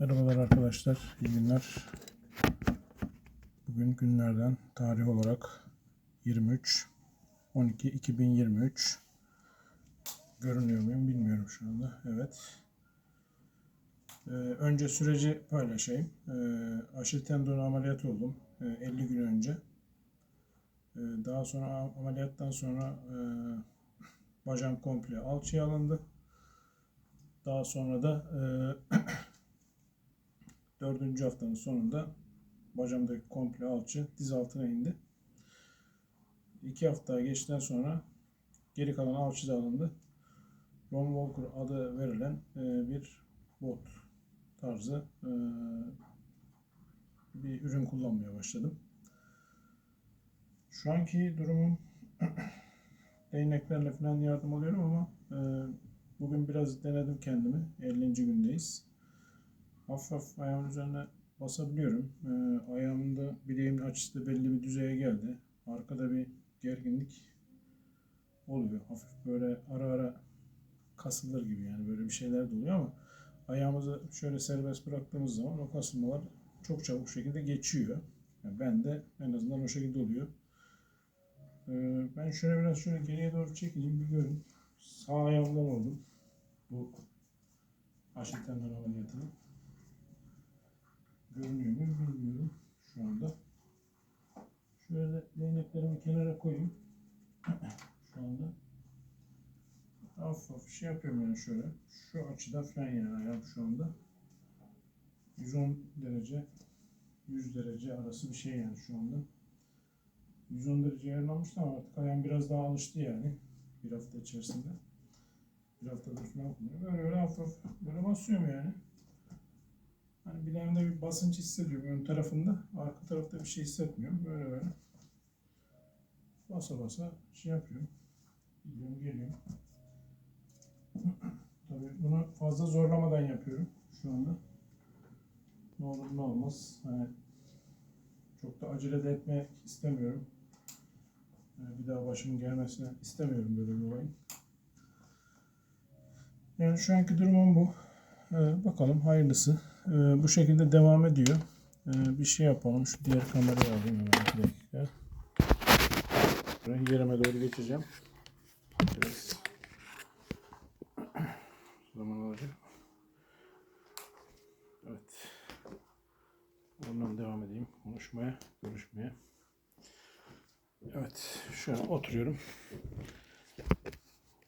Merhabalar arkadaşlar, iyi günler. Bugün günlerden tarih olarak 23 12 2023 görünüyor muyum bilmiyorum şu anda. Evet. Ee, önce süreci paylaşayım. Ee, aşil tendonu ameliyat oldum ee, 50 gün önce. Ee, daha sonra ameliyattan sonra e, bacağım komple alçıya alındı. Daha sonra da e, dördüncü haftanın sonunda bacağımdaki komple alçı diz altına indi. İki hafta geçtikten sonra geri kalan alçı da alındı. Ron Walker adı verilen e, bir bot tarzı e, bir ürün kullanmaya başladım. Şu anki durumum değneklerle falan yardım alıyorum ama e, bugün biraz denedim kendimi. 50. gündeyiz. Hafif hafif ayağımın üzerine basabiliyorum. E, ayağımda bileğimin açısı da belli bir düzeye geldi. Arkada bir gerginlik oluyor. Hafif böyle ara ara kasılır gibi yani böyle bir şeyler de oluyor ama ayağımızı şöyle serbest bıraktığımız zaman o kasılmalar çok çabuk şekilde geçiyor. Yani ben de en azından o şekilde oluyor. Ee, ben şöyle biraz şöyle geriye doğru çekeyim bir görün. Sağ ayağımdan oldum. Bu aşil tendon ameliyatını. Görünüyor mu bilmiyorum şu anda. Şöyle de değneklerimi kenara koyayım. şu anda. Hafif hafif şey yapıyorum yani şöyle. Şu açıda falan yani ayağım şu anda. 110 derece 100 derece arası bir şey yani şu anda. 110 derece ayarlanmıştı ama artık ayağım biraz daha alıştı yani. Bir hafta içerisinde. Bir haftadır falan kullanıyorum. Böyle böyle hafif böyle basıyorum yani. Hani bileğimde bir basınç hissediyorum ön tarafında. Arka tarafta bir şey hissetmiyorum. Böyle böyle. Basa basa şey yapıyorum. Gidiyorum geliyorum. Tabii bunu fazla zorlamadan yapıyorum şu anda. Ne olur ne olmaz. Hani çok da acele de etmek istemiyorum. Yani bir daha başımın gelmesini istemiyorum böyle bir olayın. Yani şu anki durumum bu. Ee, bakalım hayırlısı. Ee, bu şekilde devam ediyor. Ee, bir şey yapalım. Şu diğer kamerayı alayım hemen bir dakika. Yerime doğru geçeceğim. Biraz zaman alacak. Evet. Ondan devam edeyim konuşmaya, görüşmeye. Evet, şu an oturuyorum.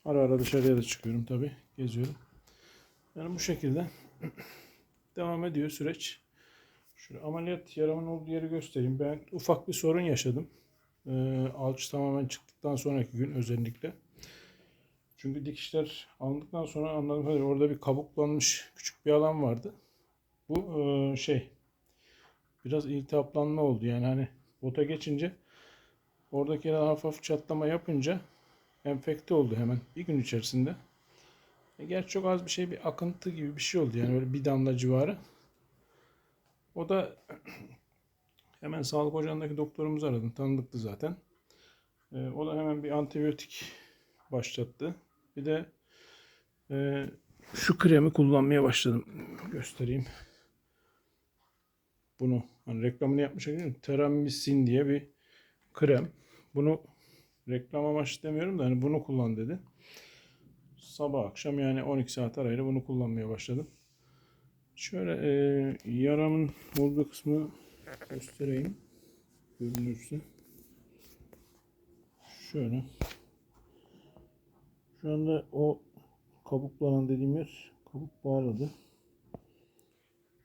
Ara ara dışarıya da çıkıyorum tabi, geziyorum. Yani bu şekilde devam ediyor süreç. Şöyle ameliyat yaramın olduğu yeri göstereyim. Ben ufak bir sorun yaşadım. Ee, alçı tamamen çıktıktan sonraki gün özellikle. Çünkü dikişler alındıktan sonra anladım kadarıyla orada bir kabuklanmış küçük bir alan vardı. Bu e, şey biraz iltihaplanma oldu. Yani hani bota geçince oradaki hafif çatlama yapınca enfekte oldu hemen bir gün içerisinde. E, gerçi çok az bir şey bir akıntı gibi bir şey oldu yani böyle bir damla civarı. O da hemen sağlık ocağındaki doktorumuzu aradım. Tanıdıktı zaten. E, o da hemen bir antibiyotik başlattı. Bir de e, şu kremi kullanmaya başladım. Göstereyim. Bunu hani reklamını yapmış değil Teramisin diye bir krem. Bunu reklam amaçlı demiyorum da hani bunu kullan dedi. Sabah akşam yani 12 saat arayla bunu kullanmaya başladım. Şöyle e, yaramın olduğu kısmı göstereyim. Görünürse. Şöyle. Şu anda o kabuklanan dediğim yer kabuk bağladı.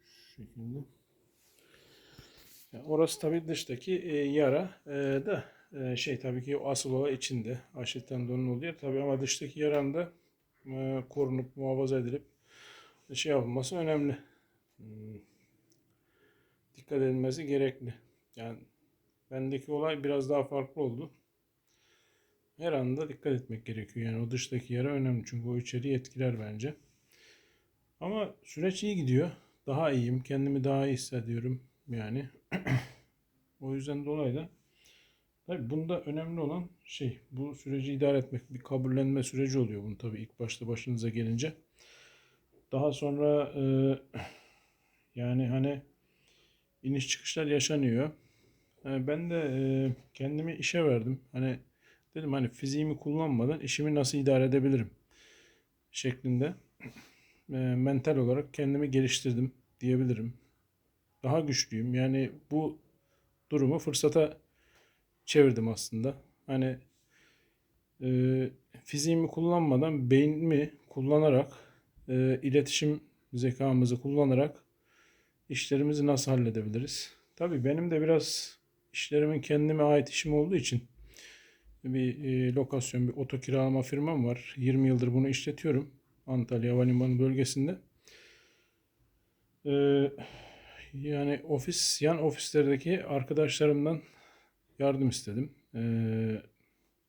Şu şekilde. Yani orası tabii dıştaki e, yara e, da e, şey tabii ki asıl olay içinde. Aşil tendonun olduğu yer tabii ama dıştaki yaran da e, korunup muhafaza edilip şey yapılması önemli. Hmm. Dikkat edilmesi gerekli. Yani bendeki olay biraz daha farklı oldu. Her anda dikkat etmek gerekiyor. Yani o dıştaki yara önemli çünkü o içeriği etkiler bence. Ama süreç iyi gidiyor. Daha iyiyim. Kendimi daha iyi hissediyorum yani. o yüzden dolayı da tabii bunda önemli olan şey bu süreci idare etmek. Bir kabullenme süreci oluyor bunun tabii ilk başta başınıza gelince. Daha sonra e, Yani hani iniş çıkışlar yaşanıyor. E, ben de e, kendimi işe verdim. Hani dedim hani fiziğimi kullanmadan işimi nasıl idare edebilirim şeklinde e, mental olarak kendimi geliştirdim diyebilirim. Daha güçlüyüm. Yani bu durumu fırsata çevirdim aslında. Hani e, fiziğimi kullanmadan beynimi kullanarak e, iletişim zekamızı kullanarak işlerimizi nasıl halledebiliriz? Tabii benim de biraz işlerimin kendime ait işim olduğu için bir e, lokasyon, bir oto kiralama firmam var. 20 yıldır bunu işletiyorum. Antalya Havalimanı bölgesinde. E, yani ofis, yan ofislerdeki arkadaşlarımdan yardım istedim. E,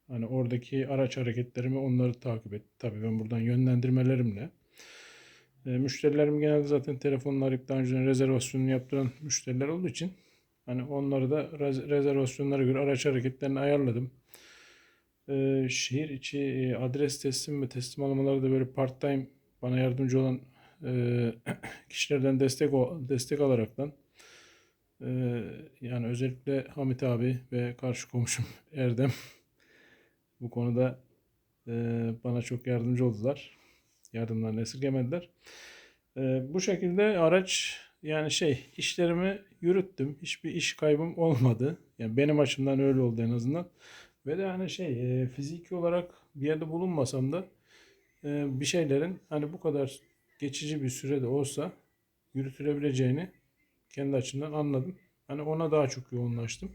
hani oradaki araç hareketlerimi onları takip et. Tabii ben buradan yönlendirmelerimle. E, müşterilerim genelde zaten telefonla arayıp daha önceden rezervasyonunu yaptıran müşteriler olduğu için hani onları da rez- rezervasyonlara göre araç hareketlerini ayarladım. E, şehir içi e, adres teslim ve teslim almaları da böyle part time bana yardımcı olan e, kişilerden destek o- destek alaraktan e, yani özellikle Hamit abi ve karşı komşum Erdem bu konuda e, bana çok yardımcı oldular. Yardımlarını esirgemediler. E, bu şekilde araç yani şey işlerimi yürüttüm. Hiçbir iş kaybım olmadı. Yani benim açımdan öyle oldu en azından. Ve de hani şey e, fiziki olarak bir yerde bulunmasam da bir şeylerin hani bu kadar geçici bir sürede olsa yürütülebileceğini kendi açımdan anladım. Hani ona daha çok yoğunlaştım.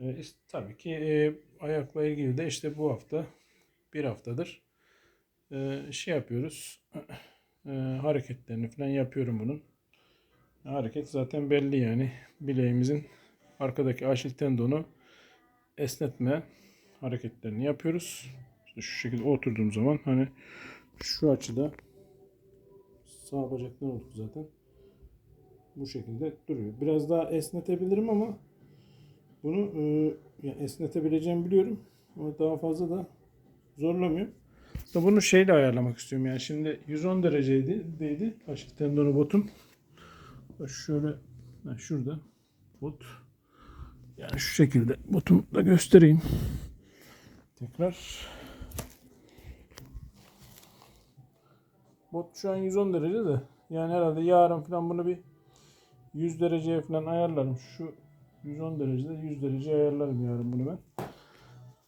E, tabii ki e, ayakla ilgili de işte bu hafta bir haftadır e, şey yapıyoruz. E, hareketlerini falan yapıyorum bunun. Hareket zaten belli yani. Bileğimizin arkadaki aşil tendonu esnetme hareketlerini yapıyoruz. İşte şu şekilde oturduğum zaman hani şu açıda sağ bacaktan olduk zaten. Bu şekilde duruyor. Biraz daha esnetebilirim ama bunu e, esnetebileceğimi biliyorum. Ama daha fazla da zorlamıyor. İşte bunu şeyle ayarlamak istiyorum yani şimdi 110 dereceydi aşil tendonu botum. Şöyle şurada bot yani şu şekilde botumu da göstereyim. Tekrar. Bot şu an 110 derece de yani herhalde yarın falan bunu bir 100 dereceye falan ayarlarım. Şu 110 derecede 100 dereceye ayarlarım yarın bunu ben.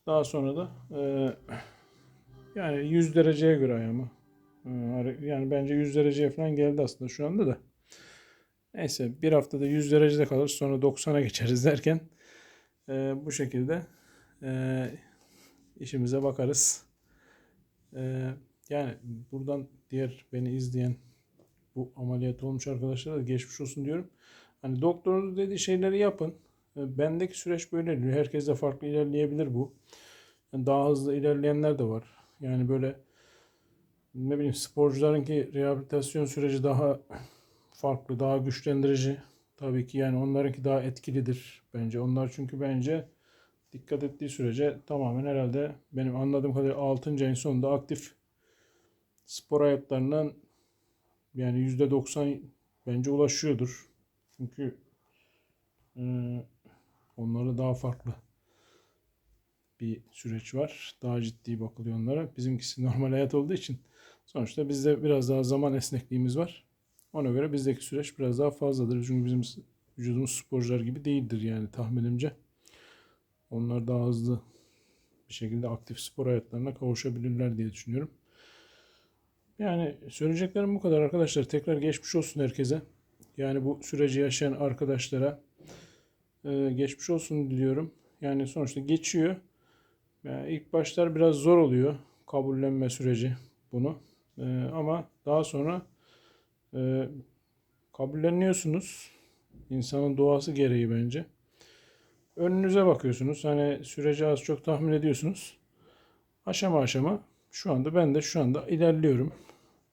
Daha sonra da e, yani 100 dereceye göre ayağımı. E, Yani bence 100 dereceye falan geldi aslında şu anda da. Neyse bir haftada 100 derecede kalır sonra 90'a geçeriz derken e, bu şekilde e, işimize bakarız. E, yani buradan diğer beni izleyen bu ameliyat olmuş arkadaşlara da geçmiş olsun diyorum. Hani doktorun dediği şeyleri yapın. E, Bendeki süreç böyle. Herkes de farklı ilerleyebilir bu. Yani daha hızlı ilerleyenler de var. Yani böyle ne bileyim sporcularınki rehabilitasyon süreci daha farklı, daha güçlendirici. Tabii ki yani onlarınki daha etkilidir bence. Onlar çünkü bence dikkat ettiği sürece tamamen herhalde benim anladığım kadarıyla 6. ayın sonunda aktif spor hayatlarından yani %90 bence ulaşıyordur. Çünkü e, onlarda daha farklı bir süreç var. Daha ciddi bakılıyor onlara. Bizimkisi normal hayat olduğu için sonuçta bizde biraz daha zaman esnekliğimiz var. Ona göre bizdeki süreç biraz daha fazladır. Çünkü bizim vücudumuz sporcular gibi değildir yani tahminimce. Onlar daha hızlı bir şekilde aktif spor hayatlarına kavuşabilirler diye düşünüyorum. Yani söyleyeceklerim bu kadar arkadaşlar. Tekrar geçmiş olsun herkese. Yani bu süreci yaşayan arkadaşlara e, geçmiş olsun diliyorum. Yani sonuçta geçiyor. Yani ilk başlar biraz zor oluyor kabullenme süreci bunu. E, ama daha sonra e, kabulleniyorsunuz. İnsanın doğası gereği bence. Önünüze bakıyorsunuz. Hani süreci az çok tahmin ediyorsunuz. Aşama aşama şu anda ben de şu anda ilerliyorum.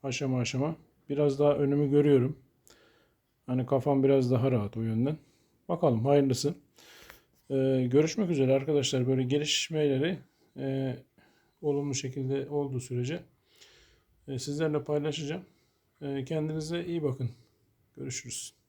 Aşama aşama. Biraz daha önümü görüyorum. Hani kafam biraz daha rahat o yönden. Bakalım hayırlısı. Ee, görüşmek üzere arkadaşlar. Böyle gelişmeleri e, olumlu şekilde olduğu sürece e, sizlerle paylaşacağım. E, kendinize iyi bakın. Görüşürüz.